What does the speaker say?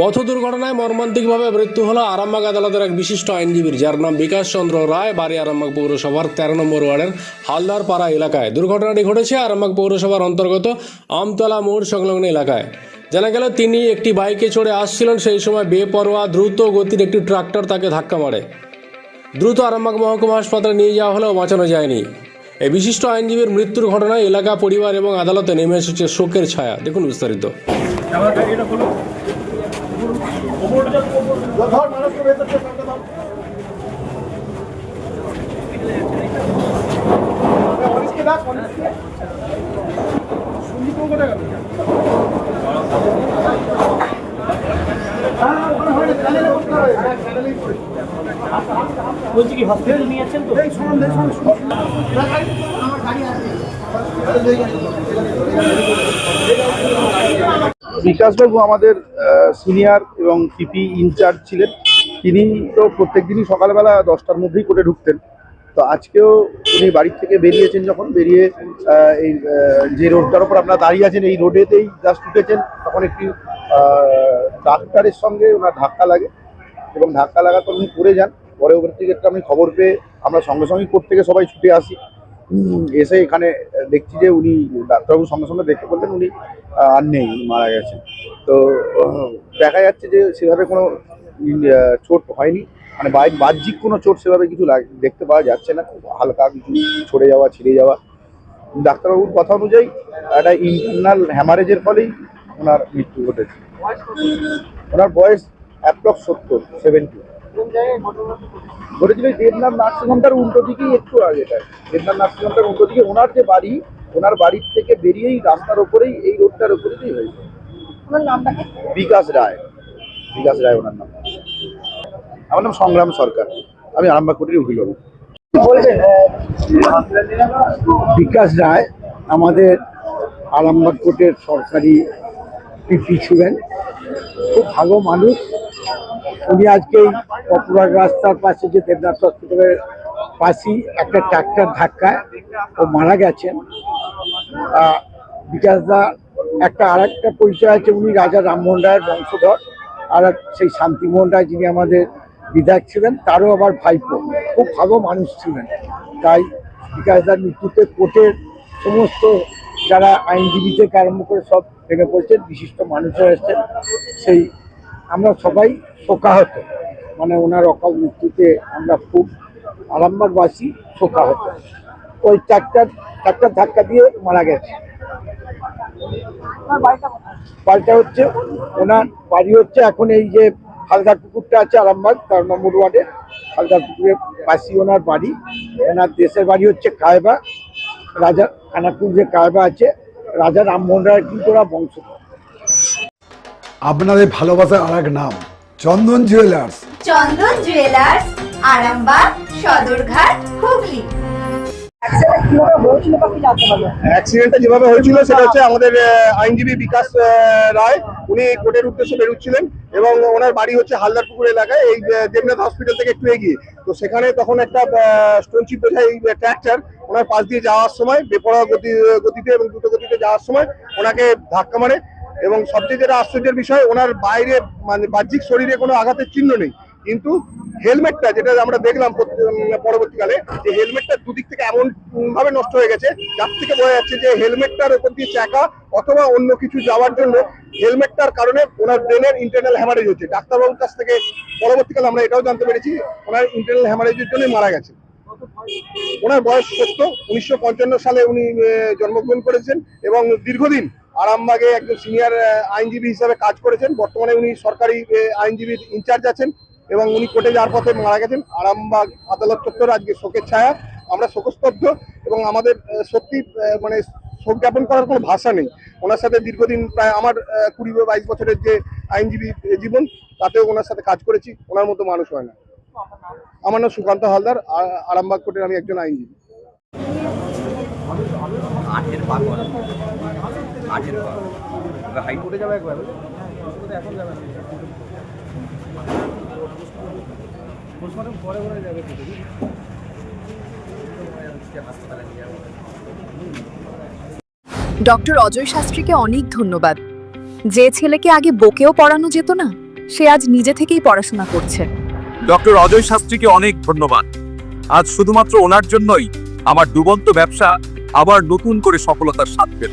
পথ দুর্ঘটনায় মর্মান্তিকভাবে মৃত্যু হলো আরামবাগ আদালতের এক বিশিষ্ট আইনজীবীর, যার নাম বিকাশ চন্দ্র রায়, বাড়ি আরামবাগ পৌরসভার তেরো নম্বর ওয়ার্ডের হালদারপাড়া এলাকায়। দুর্ঘটনাটি ঘটেছে আরামবাগ পৌরসভার অন্তর্গত আমতলা মোড় সংলগ্ন এলাকায়। জানা গেল, তিনি একটি বাইকে চড়ে আসছিলেন, সেই সময় বেপরোয়া, দ্রুত গতির একটি ট্রাক্টর তাকে ধাক্কা মারে। দ্রুত আরামবাগ মহকুমা হাসপাতালে নিয়ে যাওয়া হলেও বাঁচানো যায়নি। এই বিশিষ্ট আইনজীবীর মৃত্যুর ঘটনায় এলাকা পরিবার এবং আদালতে নেমে এসেছে শোকের ছায়া। দেখুন বিস্তারিত। বলছি কি হসপিটাল নিয়ে যাচ্ছেন তো? বিকাশবাবু আমাদের সিনিয়র এবং পিপি ইনচার্জ ছিলেন। তিনি তো প্রত্যেক দিনই সকালবেলা দশটার মধ্যেই করে ঢুকতেন। তো আজকেও উনি বাড়ির থেকে বেরিয়েছেন যখন, বেরিয়ে এই যে রোডটার ওপর আপনারা দাঁড়িয়ে আছেন, এই রোডেতেই জাস্ট উঠেছেন। তখন একটি ডাক্তারের সঙ্গে ওনার ধাক্কা লাগে এবং ধাক্কা পর উনি পড়ে যান। পরে ওখান থেকে একটা আমি খবর পেয়ে আমরা সঙ্গে সঙ্গে কোর্ট থেকে সবাই ছুটে আসি। এসে এখানে দেখছি যে উনি ডাক্তারবাবু সঙ্গে সঙ্গে দেখে বললেন উনি আর নেই, মারা গেছেন। তো দেখা যাচ্ছে যে সেভাবে কোনো চোট হয়নি। মানে বাইক বাহ্যিক কোনো চোট সেভাবে কিছু দেখতে পাওয়া যাচ্ছে না। হালকা কিছু ছড়ে যাওয়া, ছিঁড়ে যাওয়া। ডাক্তারবাবুর কথা অনুযায়ী একটা ইন্টারনাল হ্যামারেজের ফলেই ওনার মৃত্যু ঘটেছে। ওনার বয়স অ্যাপ্রক্স সত্তর সেভেন্টি ঘটেছিল দেবনাথ নার্সিংহোমটার উল্টো দিকেই একটু আগেটায় দেবনাথ নার্সিংহোমটার উল্টো দিকে ওনার যে বাড়ি ওনার বাড়ির থেকে বেরিয়েই রাস্তার ওপরেই এই রোডটার ওপরেই হয়েছে। বিকাশ রায়। বিকাশ রায় ওনার নাম। আমার নাম সংগ্রাম সরকার। আমি আরামবাগ কোটির উকিল হব বিকাশ রায় আমাদের আরামবাগ কোর্টের সরকারি পিপি ছিলেন। খুব ভালো মানুষ। উনি আজকে পপুলার রাস্তার পাশে যে দেবনাথ হসপিটালের পাশেই একটা ট্রাক্টর ধাক্কায় ও মারা গেছেন। বিকাশদা, একটা আর একটা পরিচয় আছে, উনি রাজা রামমোহন রায়ের বংশধর। আর সেই শান্তিমোহন রায় যিনি আমাদের বিধায়ক ছিলেন, তারও আবার ভাইপো। খুব ভালো মানুষ ছিলেন। তাই বিকাশদার মৃত্যুতে কোর্টের সমস্ত যারা আইনজীবী থেকে আরম্ভ করে সব ভেঙে পড়ছেন, বিশিষ্ট মানুষরা এসছেন, সেই আমরা সবাই শোকাহত। মানে ওনার অকাল মৃত্যুতে আমরা খুব আরামবাগবাসী শোকাহত। ওই ট্রাক্টর ট্রাক্টর ধাক্কা দিয়ে মারা গেছে। বাড়িটা হচ্ছে ওনার বাড়ি হচ্ছে এখন এই যে হালদার পুকুরটা আছে আরামবাগ তার নম্বর ওয়ার্ডে হালদার পুকুরের পাশেই ওনার বাড়ি। ওনার দেশের বাড়ি হচ্ছে কায়বা। রাজা খানাপুর যে কায়বা আছে রাজা রামমোহন রায় কিন্তু ওরা বংশধর। আপনাদের ভালোবাসার আর এক নাম চন্দন জুয়েলার্স চন্দন জুয়েলার্স আরামবাগ সদরঘাট হুগলি। অ্যাক্সিডেন্টটা যেভাবে হয়েছিল সেটা হচ্ছে আমাদের আইনজীবী বিকাশ রায় উনি কোর্টের উদ্দেশ্যে বেরোচ্ছিলেন এবং ওনার বাড়ি হচ্ছে হালদারপুকুর এলাকায় এই দেবনাথ হসপিটাল থেকে একটু এগিয়ে। তো সেখানে তখন একটা স্টোনচিপ ট্র্যাক্টর ওনার পাশ দিয়ে যাওয়ার সময় বেপরোয়া গতি গতিতে এবং দ্রুত গতিতে যাওয়ার সময় ওনাকে ধাক্কা মারে। এবং সবচেয়ে যেটা আশ্চর্যের বিষয়, ওনার বাইরে মানে বাহ্যিক শরীরে কোনো আঘাতের চিহ্ন নেই। কিন্তু হেলমেটটা যেটা আমরা দেখলাম পর- পরবর্তীকালে, যে হেলমেটটা দুদিক থেকে এমন ভাবে নষ্ট হয়ে গেছে, যার থেকে বোঝা যাচ্ছে যে হেলমেটটার উপর দিয়ে চাকা অথবা অন্য কিছু যাওয়ার জন্য হেলমেটটার কারণে ওনার ব্রেনের ইন্টারনাল হ্যামারেজ হচ্ছে। ডাক্তারবাবুর কাছ থেকে পরবর্তীকালে আমরা এটাও জানতে পেরেছি, ওনার ইন্টারনাল হ্যামারেজের জন্যই মারা গেছে। ওনার বয়স সত্য, উনিশশো পঞ্চান্ন সালে উনি জন্মগ্রহণ করেছেন এবং দীর্ঘদিন আরামবাগে একজন সিনিয়র আইনজীবী হিসাবে কাজ করেছেন। বর্তমানে উনি সরকারি আইনজীবীর ইনচার্জ আছেন এবং উনি কোর্টে যাওয়ার পথে মারা গেছেন। আরামবাগ আদালত চত্বর আজকে শোকের ছায়া। আমরা শোকস্তব্ধ এবং আমাদের সত্যি মানে শোক জ্ঞাপন করার কোনো ভাষা নেই। ওনার সাথে দীর্ঘদিন প্রায় আমার কুড়ি বা বাইশ বছরের যে আইনজীবী জীবন, তাতেও ওনার সাথে কাজ করেছি। ওনার মতো মানুষ হয় না। আমার নাম সুকান্ত হালদার। আরামবাগ কোর্টের আমি একজন আইনজীবী। আঠের হাইকোর্টে যাবে একবার? ডক্টর অজয় শাস্ত্রীকে অনেক ধন্যবাদ। যে ছেলেকে আগে বকেও পড়ানো যেত না সে আজ নিজে থেকেই পড়াশোনা করছে। ডক্টর অজয় শাস্ত্রীকে অনেক ধন্যবাদ। আজ শুধুমাত্র ওনার জন্যই আমার ডুবন্ত ব্যবসা আবার নতুন করে সফলতার স্বাদ পেল।